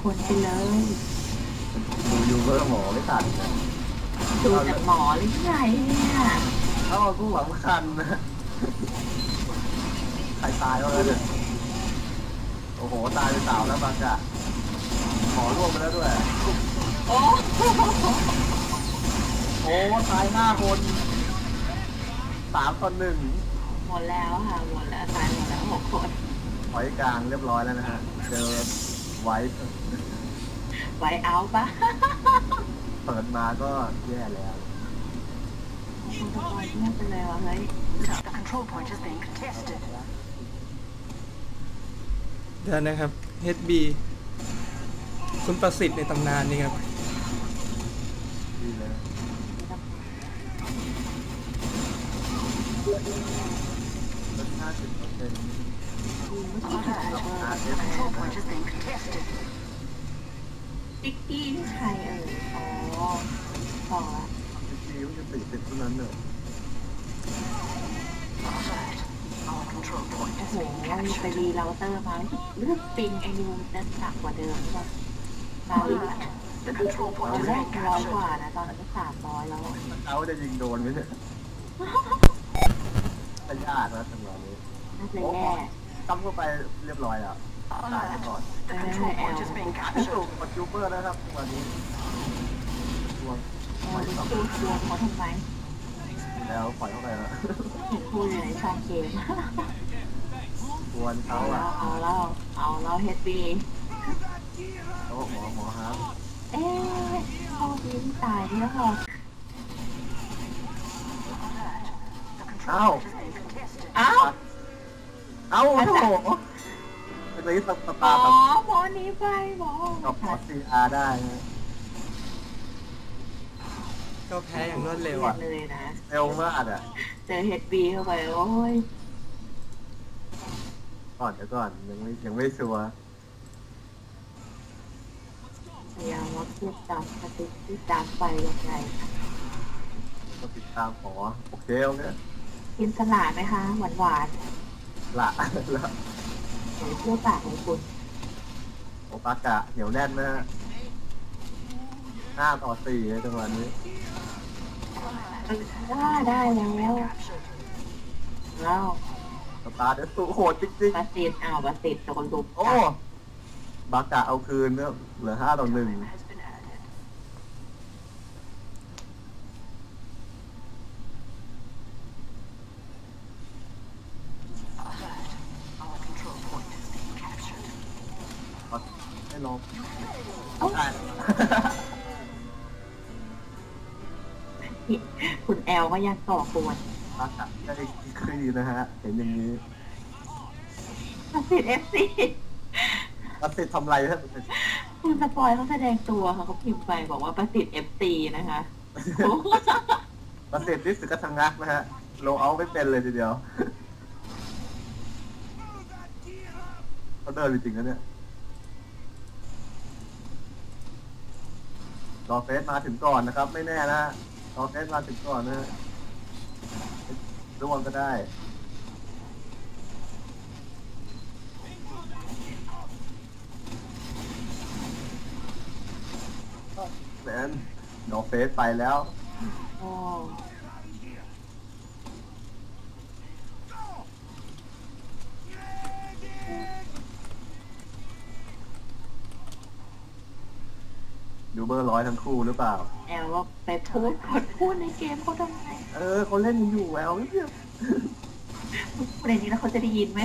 คนไปเลยดูยูเบอร์หมอไม่ตัดนะดูจากหมอหรือไงเนี่ยถ้าเอาผู้หวังคันนะใครตายก็แล้วเนี่ยโอ้โห ตายไปสาวแล้วบางกะหมอร่วงไปแล้วด้วย โอ้โอ้ตายห้าคนสามต่อหนึ่งหมดแล้วค่ะหมดแล้วตายหมดแล้วหกคนถอยกลางเรียบร้อยแล้วนะฮะเจอ ไว้ไว้เอาปะเปิดมาก็แย่แล้วคุณตะกอนเงียบไปเลยวะเฮ้ย The control point is being contested. เดี๋ยวนะครับ HB คุณประสิทธิ์ในตำนานนี่ครับดีเลยลดห้าสิบเปอร์เซ็นต์ The control point is being contested. ติ๊กกี้นี่ใครเอ่ยอ๋อต่อละจริงๆมันจะติดติดเท่านั้นเนอะ Alert. Our control point โอ้ is โห being ไป captured. รีเราเตอร์มาเลือกปิงไอ้นูจะหนักกว่าเดิมใช่ปะมาลิ Alert. The control ตอ point น is แรก being ร้อยก captured. ว่านะตอนนี้สามร้อยแล้วเขาจะยิงโดนไหมเนี่ยไม่ยากนะจังหวะนี้น่าจะแย่ ตั้มเข้าไปเรียบร้อยอะตายไปก่อน Alert. The control point is being ที่สุ captured. กดยูเบอร์นะครับจังหวะนี้ทวงโอ้ยดูดวงเขาทำไมแล้วปล่อยเข้าไปแล้วเห็นพูดอยู่ในช่องเกมทวนเขาเอาแล้อะวเอาแล้วเอาแล้วเฮดบีเขาบอกหมอหมอฮะเอ๊ะเข้าดีที่ตายที่แล้วพอ The control point is being contested. เอ้า เอ้าโอ้โหเป็นไรสหมตาอร์กับหมอหนี้ไปหมอกับหมอซีอาร์ได้ก็แพ้อย่างรวดเร็วอะเลยนะเร็วมากอะเจอเฮดบีเข้าไปโอ้ยก่อนเดี๋ยวก่อนยังไม่ยังไม่ชัวร์พยายามว่าเทียบตามสถิติที่ตามไปยังไงก็ติดตามหมอโอเคโอเคกินสลัดไหมคะหวานหวาน ละละๆหรือเชื่อปากของคุณโอปากะเหนียวแน่นนะฮะห้าต่อสี่ในจังหวะนี้ว่าได้แล้วแล้วสตาร์เดยวสุโหดจริงบาสิตอ้าวบาสิตโดนลุมๆโอ้ บากะเอาคืนเนี่ยเหลือห้าต่อหนึ่ง คุณแอลก็ยังต่อกวนบากะได้คลีนะฮะ เห็นอย่างนี้บาสิตเอฟซีรัสเซททำไรฮะคุณสปอยเขาแสดงตัวค่ะเขาพิมพ์ไปบอกว่าประสิทธิ์เอฟซีนะคะโอ้รัสเซทนี่สึกกระทังงักนะฮะโลเอาไม่เป็นเลยทีเดียวเขาเดินจริงๆนะเนี่ยรอเฟสมาถึงก่อนนะครับ ไม่แน่นะฮะรอเฟสมาถึงก่อนนะฮะ ร่วงก็ได้แมนรอเฟสไปแล้วโอ้ ดูเบอร์ร้อยทั้งคู่หรือเปล่า แอลว่าไปพูดกดพูดในเกมเขาทำไมเออเขาเล่นกันอยู่แววเนี่ยพูดในนี้แล้วเขาจะได้ยินไหม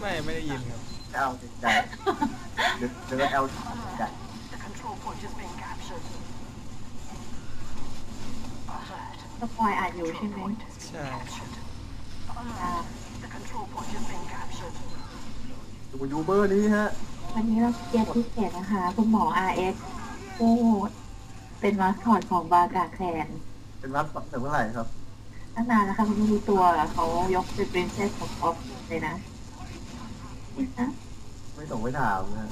ไม่ไม่ได้ยินครับแอลใจเดี๋ยวเดี๋ยวแอลใจ The control point is being captured. Alert. สปอยอ่านอยู่ใช่ไหม Point is ใช่ captured. อ่า Alert. The control point is being captured. ดูยูเบอร์นี้ฮะ วันนี้เราเกียรติพิเศษนะคะ คุณหมอ RX ผู้เป็นมาสคอตของบากาแคลนเป็นรัฐถึงเมื่อไหร่ครับ ตั้งนานแล้วค่ะคุณไม่รู้ตัวเขายกเป็น princess ของออฟเลยนะนี่นะ ไม่ส่งไม่ถามนะ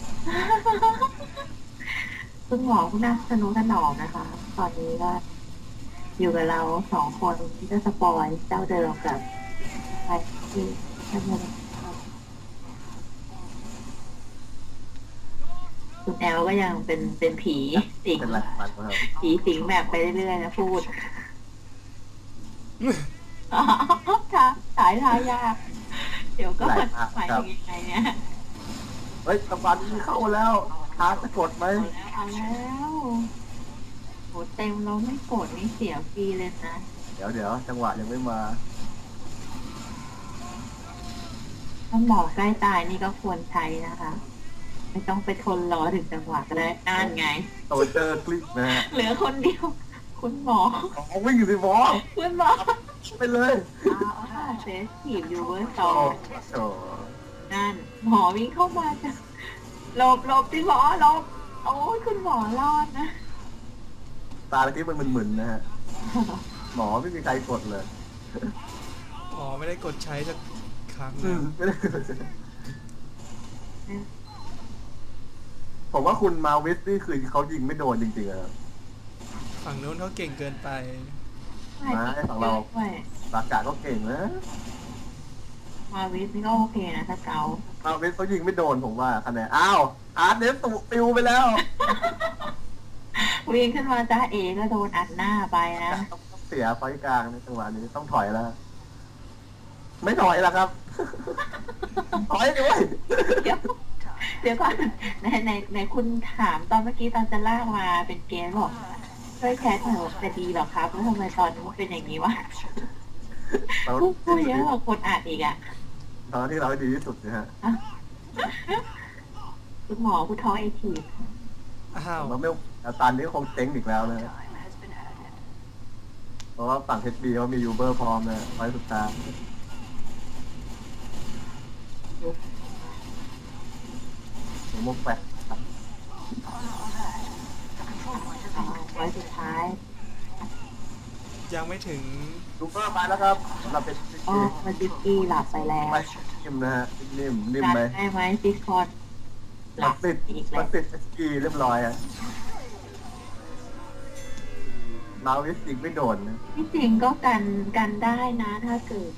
คุณหมอคุณน่าสนุกสนอมนะคะ ตอนนี้ก็อยู่กับเราสองคนที่จะสปอยเจ้าเดิมกับไปที่ท่านเดิม คุณแอลก็ยังเป็นเป็นผีสิงเป็นไรมันครับผีสิงแบบไปเรื่อยๆนะพูดทาสายทายากเดี๋ยวก็มันหมายถึงยังไงเนี่ยเฮ้ยตะวันเข้าแล้วทาจะกดไหมเอาแล้วเอาแล้วโหเต็มเราไม่กดนี่เสียฟรีเลยนะ เดี๋ยวเดี๋ยวจังหวะยังไม่มาถ้าหมอใกล้ตายนี่ก็ควรใช้นะคะ ไม่ต้องไปทนรอถึงจังหวะก็ได้นั่นไง โตเจอคลิกนะฮะเหลือคนเดียว คุณหมออ๋อวิ่งอยู่สิบอสคุณหมอไปเลยอ้าวเซสทีฟยูเวอร์สโอ้องโหนั่น หมอวิ่งเข้ามาจะหลบหลบที่หมอหลบโอ้ยคุณหมอรอดนะ ตาตะกี้มันมึนๆนะฮะหมอไม่มีใครกดเลยอ๋อไม่ได้กดใช้สักครั้งอืนะมไม่ได้กดเลย ผมว่าคุณมาวิสนี่คือเขายิงไม่โดนจริงๆอะครับฝั่งนู้นเขาเก่งเกินไป มาให้ของเราด้วยปากกาก็เก่งนะมาวิสนี่ก็โอเคนะถ้าเกามาวิสเขายิงไม่โดนผมว่าคะแนนอ้าวอาร์ตเนสตุปิวไปแล้ววิ่งขึ้นมาจ้าเอก็โดนอัดหน้าไปนะต้องเสียไฟกลางในจังหวะนี้ต้องถอยแล้ว ไม่ถอยแล้วครับ ถอยด้วยเดี๋ยวเดี๋ยวก่อนในในในคุณถามตอนเมื่อกี้ตอนจะลากมาเป็นเกมบอกช่วยแคสหน่อยจะดีเหรอครับแล้วทำไมตอนนี้เป็นอย่างนี้วะเราพูดพูดเยอะกว่าคนอัดอีกอะตอนที่เราให้ดีที่สุดนะฮะคุณหมอผู้ท้อไอทีฟอ้าวเราไม่ตันนี้คงเจ๊งอีกแล้วนะ Time has been added. เพราะว่าฝั่ง HB เขามียูเบอร์พร้อมนะไว้สุดตา ผมมุกแปะเอาไว้สุดท้ายยังไม่ถึงยูเบอร์มาแล้วครับเราเป็นอ๋อมาดิกกี้หลับไปแล้วไปนิ่มนะฮะนิ่มนิ่มกันไหมได้ไหมซิสคอนหมัลันบติดอีกมัแล้นวติด HB เรียบร้อยอะมาวิสยิงไม่โดนนะที่จริงก็กันกันได้นะถ้าเกิด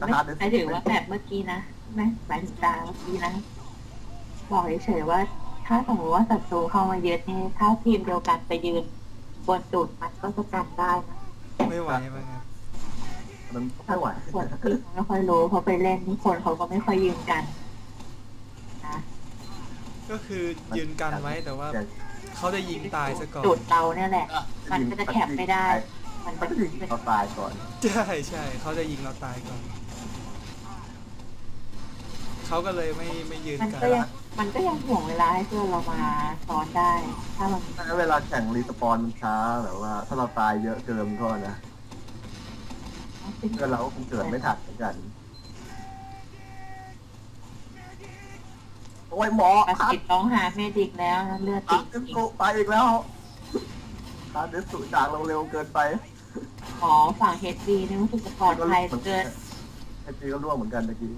นะไม่ครับหมายถึงว่าแบบเมื่อกี้นะไม่หมายถึงตาเมื่อกี้นะ บอกเฉยๆว่า ถ้าสมมติว่าศัตรูเข้ามาเยอะเนี่ยถ้าทีมเดียวกันไปยืน บนจุดมันก็จะกันได้นะไม่ไหวบ้างครับมันไม่ไหวส่วนที่ไม่ค่อยรู้เพราะไปเล่นนี่คนเขาก็ไม่ค่อยยืนกันนะก็คือยืนกันไว้แต่ว่าเขาจะยิงตายซะก่อนจุดเราเนี่ยแหละ มันก็จะแคปไม่ได้ มันมันจะก็ยิงเขาตายก่อน ใช่ใช่เขาจะยิงเราตายก่อน เขาก็เลยไม่ไม่ยืนมันกันก็ยังมันก็ยังห่วงเวลาให้เพื่อนเรามาซ้อนได้ ถ้ามันถ้าเวลาแข่งรีสปอนมันช้าแบบว่า ถ้าเราตายเยอะเกินก็นะเพื่อนเราก็คงเกิดไม่ทันเหมือนกัน โอ้ยหมอปาคัดสิตร้องหาเมดิกแล้วนะเลือดคัติดดเดสุไปอีกแล้วคัดเดสุจากเราเร็วเกินไปหมอฝั่งเฮดดีนี่รู้สึกจะปลอดภัยเหลือเกิน ไอจีก็ร่วงเหมือนกันตะกี้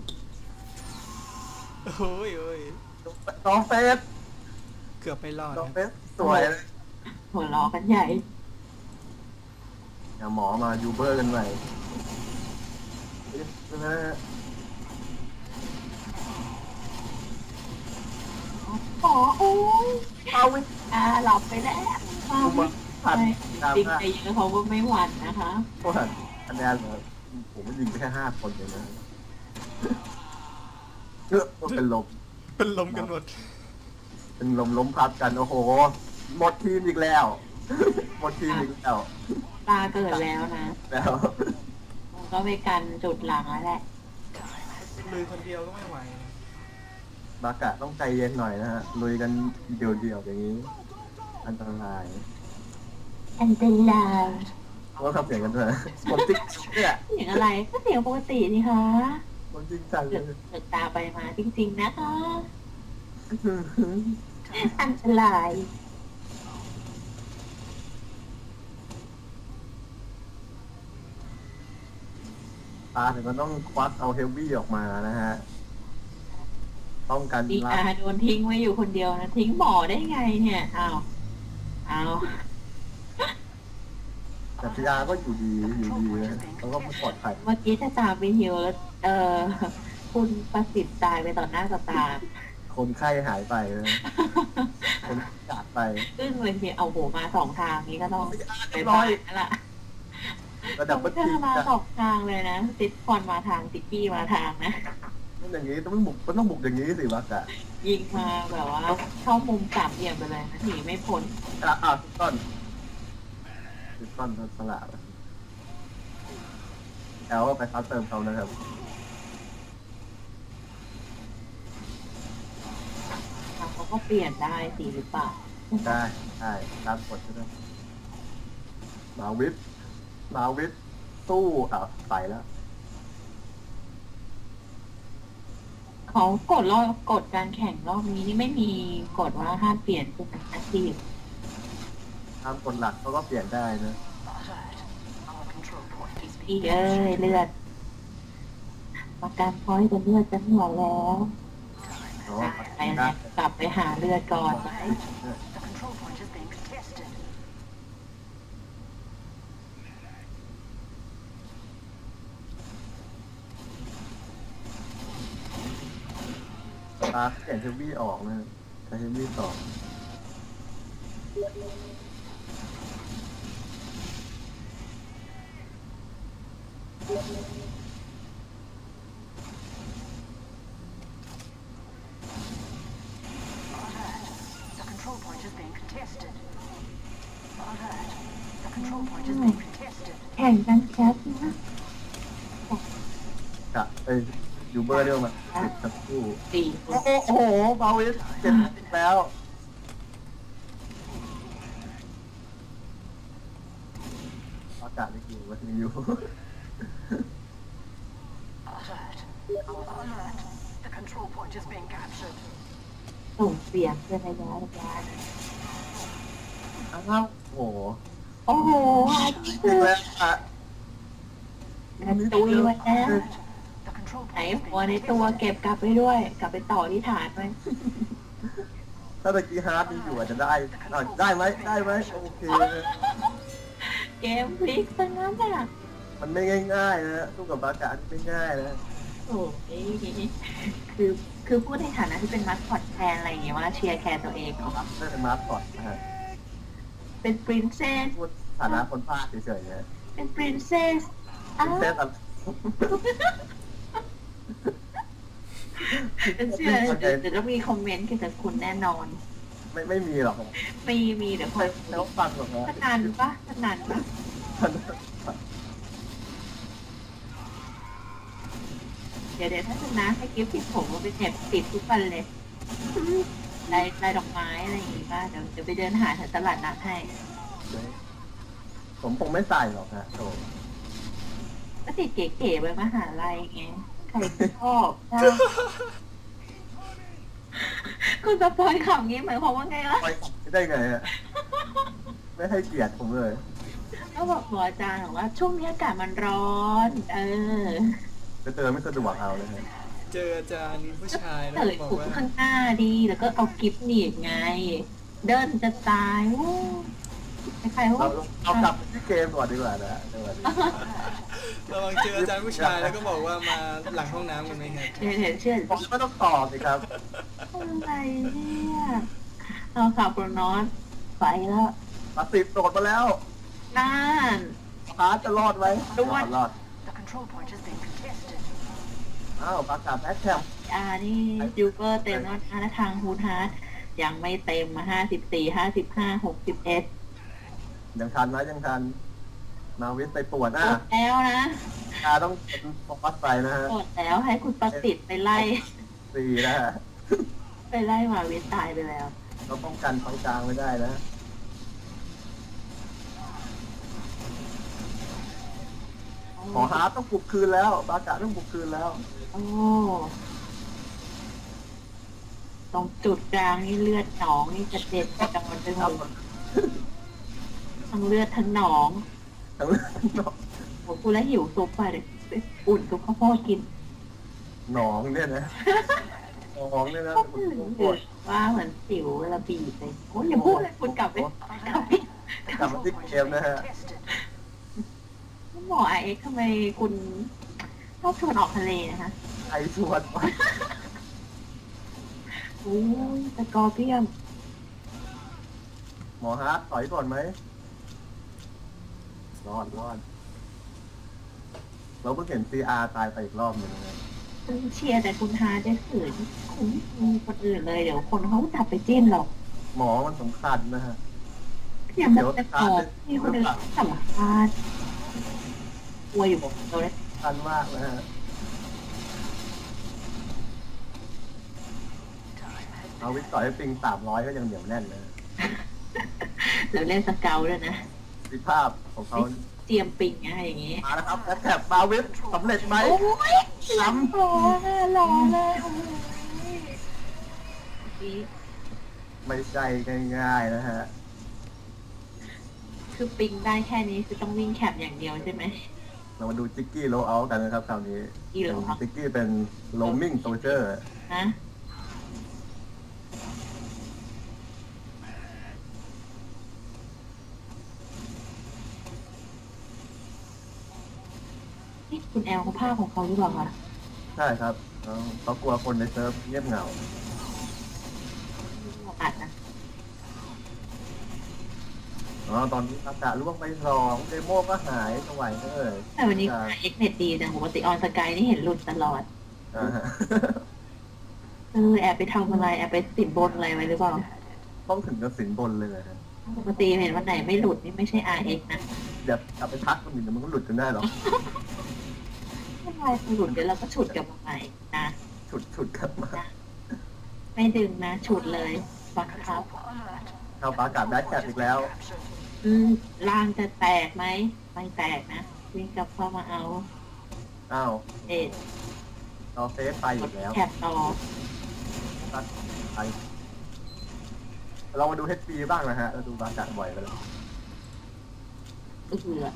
โอ้ยโอ้ยน้องเฟสเกือบไม่รอดน้องนะเฟสสวยเลยหัวล้อกันใหญ่ อย่าหมอมายูเบอร์กันใหม่นะฮะหมอโอ้ยเอาวิอ่าหลับไปแล้วมาดูมาผัดตามจริงหน้าใจเยอะเขาก็ไม่หวั่นนะคะโอ้โหคะแนนเหรอผมมันยิงไปแค่ห้าคนเองนะ เออเป็นลม เป็นลมกันหมด เป็นลมล้มพับกันโอ้โห หมดทีมอีกแล้ว หมดทีมอีกแล้ว ตาเกิดแล้วนะแล้วมันก็ไปกันจุดหลังแล้วแหละลุยคนเดียวก็ไม่ไหวนะบากะต้องใจเย็นหน่อยนะฮะ ลุยกันเดี่ยวๆอย่างนี้ อันตราย อันตรายก็ทำเสียงกันด้วยผมจริงเนี่ยเสียงอะไรก็เสียงปกตินี่คะ ผมจริงจังเลเกิดยเกิดตาไปมาจริงๆนะคะอันตรายตาถึงก็ต้องควักเอาเฮฟวี่ออกมานะฮะป้องกันดีรัอาบโดนทิ้งไว้อยู่คนเดียวนะ ทิ้งหมอได้ไงเนี่ยอ้าวอ้าว แต่พีอาร์ก็อยู่ดีอยู่ดีนะเขาก็ไม่ปลอดภัยเมื่อกี้จะตามไปฮิวแล้วเออคุณประสิทธิ์ตายไปต่อหน้าต่อตา คนไข้หายไปนะคนจากไปซึ่งเลยทีเอาโหมาสองทางนี้ก็ต้องไปเรียบร้บ้าอยนนั่นแหละระดับต้เบิ้อลงเจทีอมาสองทางเลยนะติดฟอนมาทางติกกี้มาทางนะต้องอย่างนี้ต้องบุกมันต้องบุกอย่างนี้สิวักอะยิงมาแบบว่าเข้ามุมสามเหลี่ยมไปเลยนะหนีไม่พ้นอะอะทุกต้นทุก ต้นสลับแล้วไปซับเติมเขานะครับเขาก็เปลี่ยนได้สิหรือเปล่า ได้ได้ตามกฎใช่ไหมมาวิทย์มาวิทย์สู้อะไปแล้วเขากดรอบกดการแข่งรอบนี้นี่ไม่มีกฎว่าห้ามเปลี่ยนเป็นอาชีพตามกฎหลักเขาก็เปลี่ยนได้นะ Alert. Our control point is อี being เอ้ย captured. เลือดประกันพอยต์จะเลือดจะหัวแล้วอ๋อไปนะกลับไปหาเลือดก่อน The control point is being contested. ตาเปลี่ยนเทวี่ออกนะใช้เทวี่ต่อ Alert. The control point is being contested. Alert. The control point is being contested. แข่งกันแคสนะกะเอ้ยยูเบอร์เรียกมาติดทั้งคู่สี่โอ้โหโอ้โหบาวิสเจ็บแล้วอากาศไม่อยู่ว่ามีอยู่ Alert. Alert. The control point is being captured. ส่งเสียงเป็นระยะระยะอ้าวโอ้โหโอ้โหอาทิตย์จริงแล้วอะกระตุยไว้แล้ว The control ไหน point is หัว being ในตัวเก็บกลับไปด้วย กลับไปต่อที่ฐานไว้ถ้าตะกี้ฮาร์ดมีอยู่อาจจะได้อะได้ไหมได้ไหมโอเค เกมพลิกซะงั้นอะ มันไม่ง่ายๆนะสู้กับบากาศไม่ง่ายนะ โอ้ยคือคือพูดในฐานะที่เป็นมัสคอตแทนอะไรอย่างเงี้ยว่าเชียร์แคร์ตัวเองของน่าจะมาร์ก่อนนะฮะเป็นปรินเซสพูดฐานะคนพากย์เฉยๆนะเป็นปรินเซสพินเซสอะไรเป็นเชื่อเดี๋ยวเดี๋ยวจะมีคอมเมนต์เกี่ยวกับคุณแน่นอน ไม่ไม่มีหรอกมีมีเดี๋ยวคไม่อยแล้วฟังหรอกนะพนันปะพนันปะ เดี๋ยวเดี๋ยวถ้าชนะให้กิฟต์ติดผมมาเป็นแอบติดทุกวันเลยลายลายดอกไม้อะไรอย่างงี้ป่ะเดี๋ยวเดี๋ยวไปเดินหาแถวตลาดนัดให้ ผมคงไม่ใส่หรอกฮะโถก็ติดเก๋ๆไปมหาลัยไงใครชอบใช่คุณสปอยข่าวงี้หมายความว่าไงล่ะไปได้ไงฮะไม่ให้เกียรติผมเลย ก็บอกหมออาจารย์บอกว่าช่วงนี้อากาศมันร้อน เออ จะเจอไม่สะดวกเอาเลยฮะเจออาจารย์ผู้ชายแล้วเตยบอกถูกว่าข้างหน้าดี แล้วก็เอากิฟต์หนีบไง เดินจะตายโอ้ใครๆเขาเราก็เอากลับไปที่เกมก่อนดีกว่านะเดี๋ยวก่อนระวังเจออาจารย์ผู้ชายแล้วก็บอกว่ามาหลังห้องน้ำกันไหมครับเดี๋ยวเดี๋ยวเชื่อผมไม่ต้องตอบสิครับ อะไรเนี่ยเราข่าวโปรนอสไปแล้วมาติดโดดมาแล้วน่านพาร์ทจะรอดไหมรอดรอด The control point is being contested. อ้าวปากกาแพ็คแคมอ่านี่ยูเปอร์เต็มแล้วนะทางฮูทาร์ดยังไม่เต็มมาห้าสิบสี่ห้าสิบห้าหกสิบเอ็ดยังทันนะยังทัน มาวิทย์ไปปวดหอะมดแล้วนะตาต้องเป็นโฟกัสไปนะฮะหมดแล้วให้คุณประสิทธิ์ไปไล่สี่นะฮะไปไล่มาวิทย์ตายไปแล้ว เราป้องกันฝั่งกลางไม่ได้นะขอฮาร์ดต้องปลุกคืนแล้ว บากาต้องปลุกคืนแล้ว โอ้ตรงจุดกลางนี่เลือดหนองนี่กระเด็นกระดอนไปหมดทั้งเลือดทั้งหนองทั้งเรื่องหนองโอ้กูแล้วหิวซุปไปเลยอุ่นซุปข้าวโพดกิน หนองเนี่ยนะหนองเนี่ยนะก็คุณถึงปวดว่าเหมือนสิวเวลาบีบเลยโอ้ยอย่าพูดเลยคุณกลับไปกลับไปกลับมาที่ Control point เก is ม being นะฮะ contested. หมอไอเอ็กทำไมคุณช อบชวนออกทะเลนะคะไอชวนโอ้ยสกอร์เปียมหมอฮาร์ดถอยก่อนไหมรอดรอดเราเพิ่งเห็นซีอาร์ตายไปอีกรอบหนึ่งนะคุณเชียร์แต่คุณฮาจะขืนคุณมีคนอื่นเลย เดี๋ยวคนเขาจับไปจิ้นหรอกหมอมันสำคัญนะฮะอย่ามาจะตอบมีคนอื่นสัมภาษณ์กลัวอยู่บอกเราเลย สำคัญมากนะฮะเอาวิกต่อยให้ปิงสามร้อยก็ยังเหนียวแน่นนะเดี๋ยวเล่นสเกลด้วยนะวิภาพของเขาเตรียมปิงอะไรอย่างงี้มาแล้วครับแอดแท็บมาวิฟสำเร็จไหมโอ้ยล้ำหล่อเลยหล่อเลยโอ้ยไม่ใช่ง่ายๆนะฮะ คือปิงได้แค่นี้คือต้องวิ่งแคปอย่างเดียวใช่ไหม เรามาดูจิกกี้โลเอากันนะครับคราวนี้จิกกี้ roll out จิกกี้เป็นโลมิงโซเจอร์นะนี่คุณแอลเขาภาพของเขาหรือเปล่าคะ ใช่ครับเขาเขากลัวคนในเซิร์ฟเงียบเหงา อ๋อตอนนี้อากาศล่วงไปสองเดโมก็หายสวัยเลยแต่วันนี้เอ็กเน็ตดีแต่ปกติออนสกายนี่เห็นหลุดตลอดอ่าฮะเออแอบไปทำอะไรแอบไปติดบนอะไรไว้หรือเปล่าต้องถึงกับสินบนเลยนะฮะปกติเห็นวันไหนไม่หลุดนี่ไม่ใช่ RX นะเดี๋ยวกลับไปทักคนอื่นเดี๋ยวมันก็หลุดจนได้หรอกไม่เป็นไรพอหลุดเดี๋ยวเราก็ฉุดกลับมาใหม่นะฉุดฉุดกลับมา ไม่ดึงนะฉุดเลยบังคับ Control alert. เข้าปากาศแบทแคทอีกแล้ว Captured. อืมล่างจะแตกไหมไม่แตกนะวิ่งกลับเข้ามาเอาอ้าวเอ็ดเราเซฟไปอีกแล้วแคปต่อตัดไปเรามาดู HP บ้างนะฮะเราดูบากาศบ่อยไปแล้วเอือ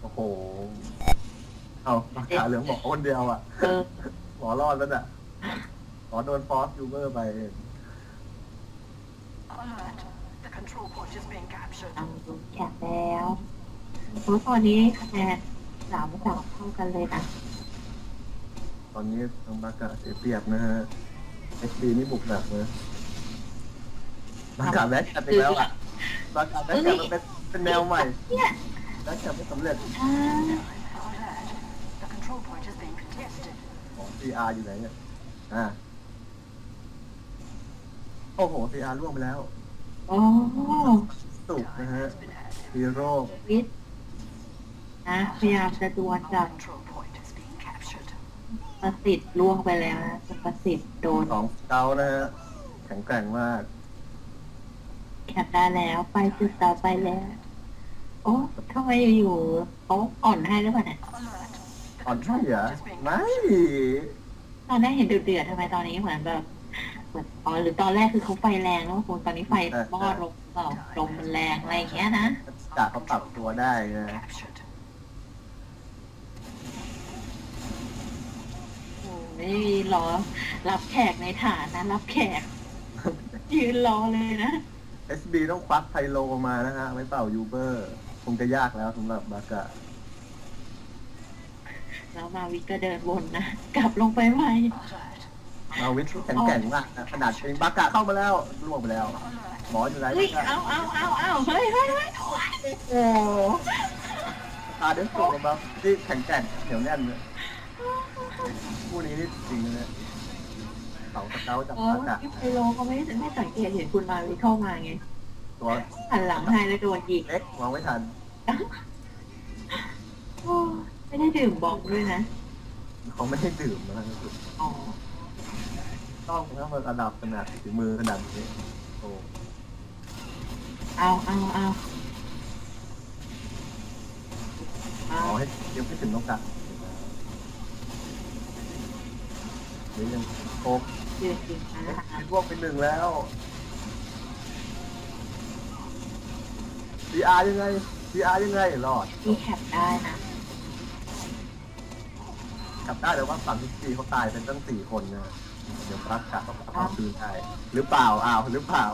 โอ้โห เอาบากาศเหลืองหมอคนเดียวอะเออ หมอรอดแล้วน่ะหมอโดนฟอสยูเบอร์ไป Alert. The control point is being captured. เอาดูแคปแล้วเพราะตอนนี้คะแนนสามสามเท่ากันเลยนะตอนนี้ทางบากาเสียเปรียบนะฮะ HP นี่บุกหนักเลยบากาแบทแคทอีกแล้วอะบากาแบทแคทมันเป็นเป็นแนวใหม่เนี่ยแบทแคทไม่สำเร็จ อ่า Alert. The control point is being contested. ของ CR อยู่ไหนเนี่ยอ่าโอ้โห CR ล่วงไปแล้วโอ้สุกนะฮะ Has been added. ฮีโร่วิทย์นะพยายามจะดวล Our กับ control point is being captured. ประสิทธิ์ล่วงไปแล้วนะประสิทธิ์โดนสองเกานะฮะแข็งแกร่งมากแคปได้แล้วไปจุดต่อไปแล้ว โอ้ทำไมอยู่ๆเขาอ่อนให้หรือเปล่าเนี่ย Alert. The อ่อนใช่ control เหรอ point is being ไม่ตอนแรกเห็นเดือดๆทำไมตอนนี้เหมือนแบบเหมือนอ๋อหรือตอนแรกคือเขาไฟแรงแล้วคุณตอนนี้ไฟมอดลงเปล่าลมมันแรงอะไรอย่างเงี้ยนะกะเขาปรับตัวได้นะ captured. โอ้ไม่มีรอ รับแขกในฐานนะ รับแขก ยืนรอเลยนะ SB ต้องควักไพโลมานะฮะไว้เป่ายูเบอร์ คงจะยากแล้วสำหรับบากะ แล้วมาวิกก็เดินวนนะ กลับลงไปใหม่ Alert. มาวิทย์ที่แข็งแกร่งมากนะขนาดเองบากะเข้ามาแล้วล่วงไปแล้ว Alert. หมออยู่ไหนเฮ้ยบากะเอาเอาเอาเอาเฮ้ยเฮ้ยเฮ้ยโอ๊ยโอ้ตาเดินโกงมาที่แข็งแกร่งเหนียวแน่นเลยคู่นี้นี่จริงนะเนี่ยเสาสเกาจากเอออากาศที่ไพโลก็ไม่ไม่สังเกตเห็นคุณมาวิเข้ามาไงตัวหันหลังให้แล้วโดนยิงเล็กมองไม่ทันโอ้ ไม่ได้ดื่มบองด้วยนะ เขาไม่ให้ดื่มนะคืออ๋อ ต้องถ้ามันระดับขนาดฝีมือขนาดนี้โอ้เอาเอาเอาขเอาอให้ยังไม่ถึงต้องการนี่ยังโคกยืนยิงนะร่วงไปหนึ่งแล้ว CR ยังไง CR ยังไงรอด มีแคปได้นะ กลับได้แต่ว่าฝั่งที่สี่เขาตายเป็นตั้งสี่คนนะเดี๋ยวรักษาต้องเอาคืนได้หรือเปล่าอ้าวหรือเปล่า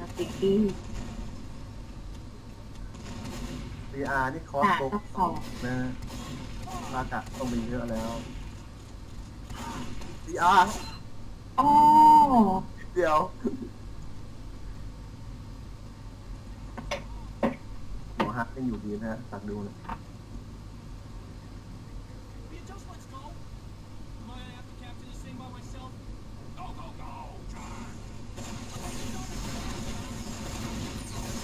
สติกกี้ CR นี่คอสตาโกก็สองนะรากะต้องมีเยอะแล้ว CR โอ้เดียวหมอฮักยังอยู่ดีนะฮะตักดูนะ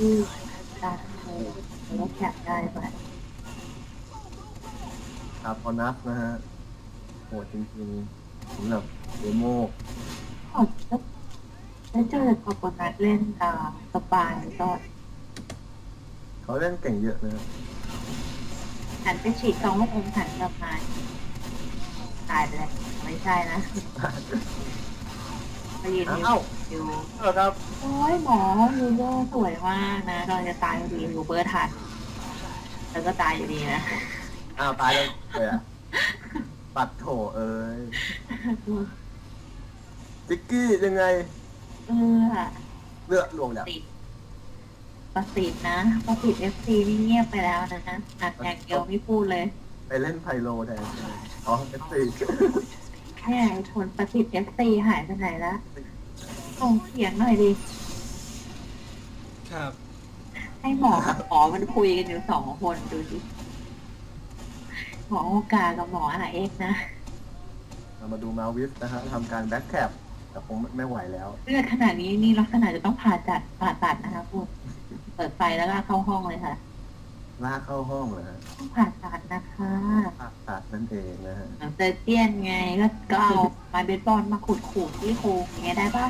ที่ตาเธอแล้วแคปได้ไหมคาร์พอนัสนะฮะโหดจริงๆสำหรับเดโมอ๋อแล้วเจอพอคนนัดเล่นอ่าสปายก็เขาเล่นเก่งเยอะนะฮะหันไปฉีดซองลูกอมหันกลับมาตายไปเลยไม่ใช่นะไปยืนอยู่เอ้าอ ยู่เออครับโอ้ยหมอยูเบอร์สวยมากนะเราจะตายอยู่ดียูเบอร์ทันแล้วก็ตายอยู่ดีนะอ้าวตายแล้วเลยอะปัดโถเอ้ยจิกกี้ยังไง เออเลือดลวงแล้วติดประสิทธิ์นะประสิทธิ์เอฟซีนี่เงียบไปแล้วนะฮะอัดอย่างเดียวไม่พูดเลยไปเล่นไพโลแทนอ๋อเอฟซีเนี่ยไอ้ผลประสิทธิ์เอฟซีหายไปไหนละ ส่งเสียงหน่อยดิ ครับ ให้หมอกับหมอมันคุยกันอยู่สองคนดูดิหมอโอกากับหมออาเอ็กนะเรามาดูมาวิสนะฮะทำการแบ็คแคปแต่คงไม่ไหวแล้วเลือดขนาดนี้นี่ลักษณะจะต้องผ่าจัดผ่าตัดนะคะพูดเปิดไฟแล้วก็เข้าห้องเลยค่ะลากเข้าห้องเลยฮะต้องผ่าตัดนะคะผ่าตัดนั่นเองนะฮะหนังเซอร์เจียนไงก็ก็เอาไม้เบสบอลมาขูดขูดที่โครงอย่างเงี้ยได้ปะ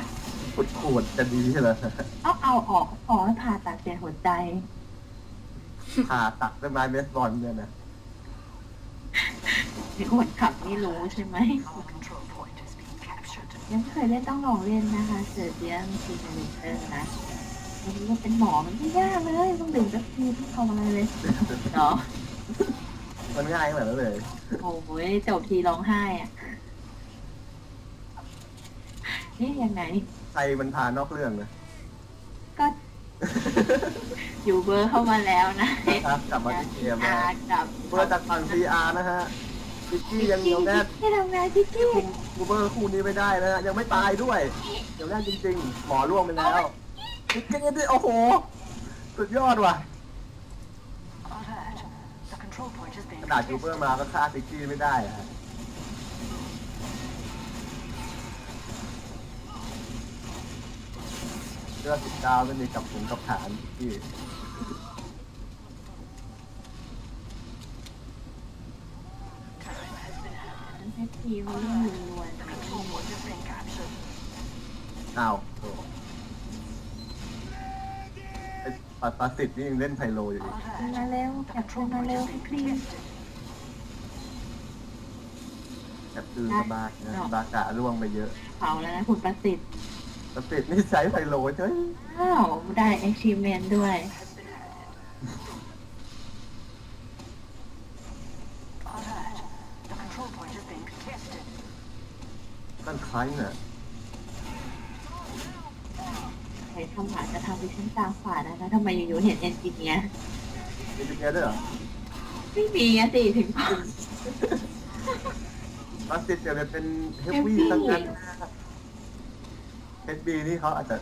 ขุดขูดจะดีเหรอเอาเอาออกขอให้ผ่าตัดเปลี่ยนหัวใจ ผ่าตัดด้วยไม้เบสบอลเนี่ยนะมีคนขับไม่รู้ใช่ไหม Our control point is being captured. ยังไม่เคยเล่นต้องลองเล่นนะคะเซอร์เจียนซีนาริเตอร์นะวันนี้ก็เป็นหมอมันไม่ยากเลยต้องดื่มสักทีไม่ทำอะไรเลยเนาะมันง่ายขนาดนั้นเลย โอ้ยจบทีร้องไห้อะนี่ยังไง ใครมันพานอกเรื่องนะ ก็ อยู่เบอร์เข้ามาแล้วนะครับกลับมาที่เกมนะ อากับเบอร์จากฝั่ง PR นะฮะจิกกี้ยังเหนียวแน่นที่ทำงานที่กี้คุมคูเบอร์คู่นี้ไม่ได้นะฮะยังไม่ตายด้วยเหนียวแน่นจริงๆ หมอร่วงไปแล้วจิกกี้ดิโอ้โห สุดยอดว่ะ Alert. The control point is ก being ระดาษคูเบอ contested. ร์มาก็ฆ่าจิกกี้ไม่ได้อะฮะ เลือดสิบเก้าไม่มีกับถุงกับฐานจิกกี้ให้ทีมเรื่องรวน The control point is being captured. อ้าวโอ้ไอ้ปัดประสิทธิ์นี่ยังเล่นไพโลอยู่อีกมา Alert. เร็ว The แคป control มา point เร็ว is being คลีน contested. แบบคือสบายนะบากะร่วงไปเยอะ เผาแล้วนะคุณประสิทธิ์ ประสิทธิ์นี่ใช้ไพโลเฉยอ้าวได้ achievement ด้วย Has been added. Alert. The control point is being contested. นั่นคล้ายน่ะใครคำถามจะทำดิฉันตาฝาดนะคะทำไมอยู่ๆเห็นเอนจิเนียร์มีจุดเนี้ยด้วยเหรอไม่มีอะสิถึงประสิทธิ์เดี๋ยวจะเป็นเฮฟวี่ตั้งนั้น เฮดบีนี่เขาอาจจะ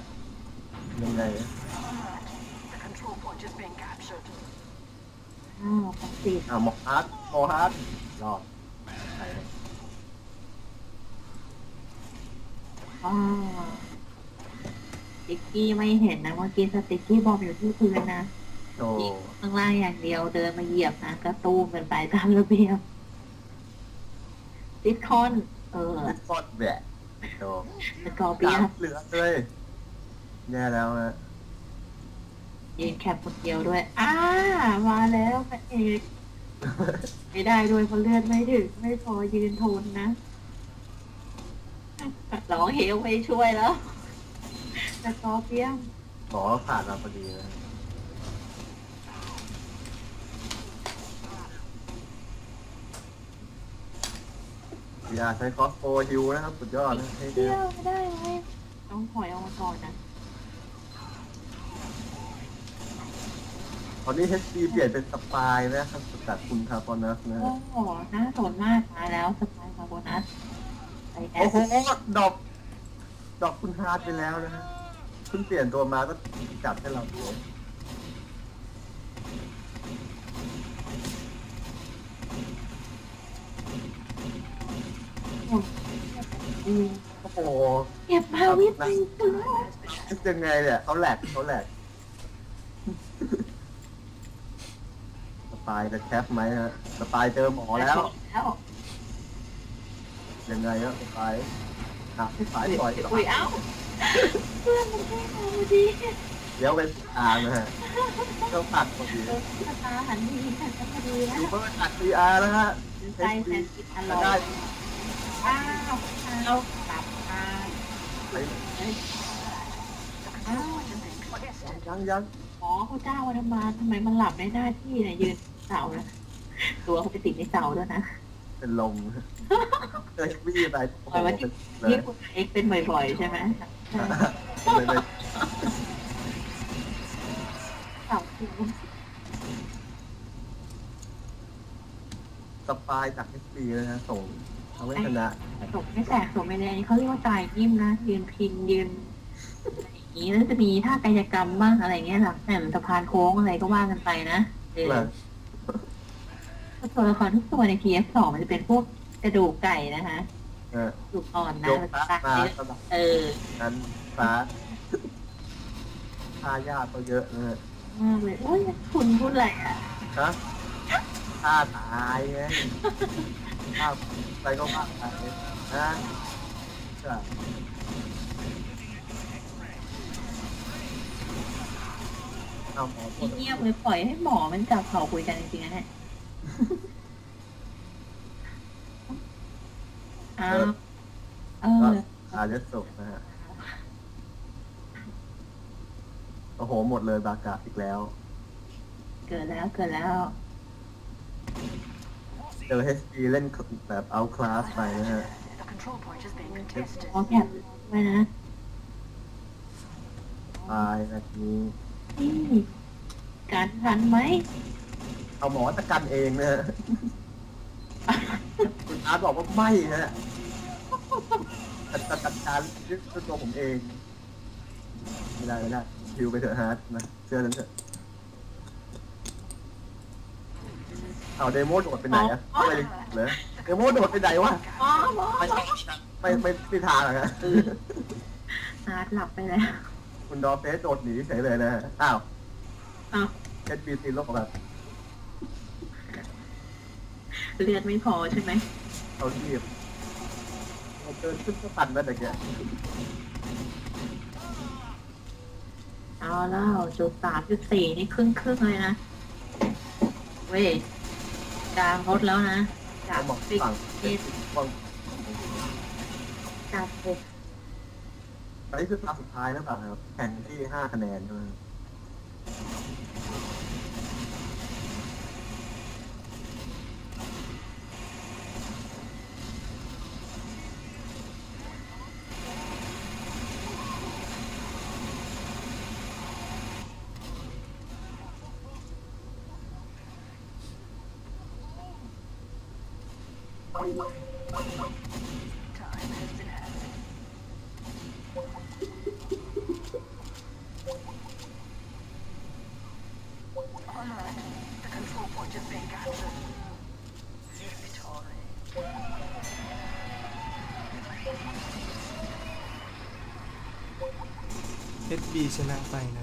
ยังไง Alert. The control point is being captured. อ้าวประสิทธิ์อ่าหมอฮาร์ดโอฮาร์ดรอดไปเลยอ้าวสติ๊กกี้ไม่เห็นนะเมื่อกี้สติ๊กกี้บอมอยู่ที่พื้นนะโตยิงข้างล่างอย่างเดียวเดินมาเหยียบนะก็ตู้มกันไปตามระเบียบซิทคอน เออลิฟอดแบะ โตสกอร์เปียกาสเหลือเลยแย่แล้วนะยืนแคปคนเดียวด้วย อ้า มาแล้วพระเอก ไม่ได้ด้วยเพราะเลือดไม่ถึง ไม่พอยืนทนนะร้องเฮลไม่ช่วยแล้วสกอร์เปียสหมอผ่านมาพอดีนะ พีอาร์ใช้คอสโปฮิวนะครับ สุดยอดนะให้เที่ยวไม่ได้ไหมต้องถอยออกมาก่อนนะตอนนี้ HP เปลี่ยนเป็นสปายนะครับจากคุณคาร์บอนัสนะโอ้ฮะโหน่าสนมากมาแล้วสปายคาร์โบนัสไปแอโอ้ดโหดอกดอกคุณฮาร์ดไปแล้วนะฮะเพิ่งเปลี่ยนตัวมาก็จับให้เราเลย อืม โอ้โหเก็บมาวิทย์ไปกันแล้วคิดยังไงเนี่ยเขาแหลกเขาแหลกสปายจะแคปไหมฮะสปายเจอหมอแล้ว แล้วยังไงฮะสปายอะสายต่อยอุ้ยเอ้าเพื่อนมันแค่มาพอดีเดี๋ยวเป็นทางนะฮะก็ปัดพอดีเออตาหันดีหันกันพอดีนะยูเบอร์ตัด PR นะฮะใจแซนติดอร่จะอย ได้อ้าวเอากลับมาไปเอ้ยอ้าวยังยังหมอเขาจ้างวันมาทำไมมันหลับในหน้าที่เนี่ยยืนเสานะตัวเขาไปติดในเสาด้วยนะ เป็นลมเจอวี่ไปโอ้โหเป็นเลที่ยคุณเอ็กเป็นบ่อยๆ ใช่ไหมใช่เลยเลยเสาคือสปายจาก HP นะฮะส่ง ทำให้ชนะตกไม่แตกตกไม่แดงนี่เขาเรียกว่าตายนิ่มนะยืนพิงยืนอะไรอย่างนี้แล้วจะมีท่ากายกรรมบ้างอะไรเงี้ยหลังแหมสะพานโค้งอะไรก็ว่ากันไปนะเออแบบตัวละครทุกตัวใน TF2 มันจะเป็นพวกกระดูกไก่นะคะเออกระดูกอ่อนนะยกมันตาตายมาเยอะสลับเออนั้นฟ้าท่ายากก็เยอะนะฮะมากเลยโอ้ยคุณพูดอะไรอะฮะท่าตายไง ท่าอะไรก็ว่าไปนะใช่เอาหมอพูดเงียบเลยปล่อยให้หมอมันจับเขาคุยกันจริงๆนะเนี่ยอ้าวเอออาจจะสุกนะฮะ โอ้โห หมดเลยบากาอีกแล้ว เกิดแล้วเกิดแล้ว เจอ HP เล่นแบบเอาคลาสไปนะฮะ The control point is being contested. ขอแคปไว้นะตายนาทีนี่การทันไหมเอาหมอตะกันเองนะฮะ คุณอาร์ตบอกว่าไม่นะฮะจัดจัดจัดการยึดตัวผมเอง ไม่ได้ไม่ได้ฮิวไปเถอะฮาร์ดนะเชื่อฉันเถอะ เอาเดโมโดดไปไหนอะไม่ได้เลยเดโมโดดไปไหนวะอ๋อหมอไม่ไม่ไม่ไม่ทางเหรอฮะฮาร์ดหลับไปแล้ว คุณดอฟเฟสโดดหนีเฉยเลยนะฮะอ้าวอ้าวเอ็ดบีซีโลกแบบเลือดไม่พอใช่ไหมเอาทีบเราเดินขึ้นก็ตันแล้วแต่แกเอาแล้วจุดสามจุดสี่นี่ครึ่งครึ่งๆเลยนะ เว้ย กลางรถแล้วนะจากเขาบอกฟิกฝั่งเอ็ดฝั่งจากหกอันนี้คือตาสุดท้ายแล้วเปล่าครับแข่งที่ห้าคะแนนใช่ไหม เ b ชนะไปนะครับ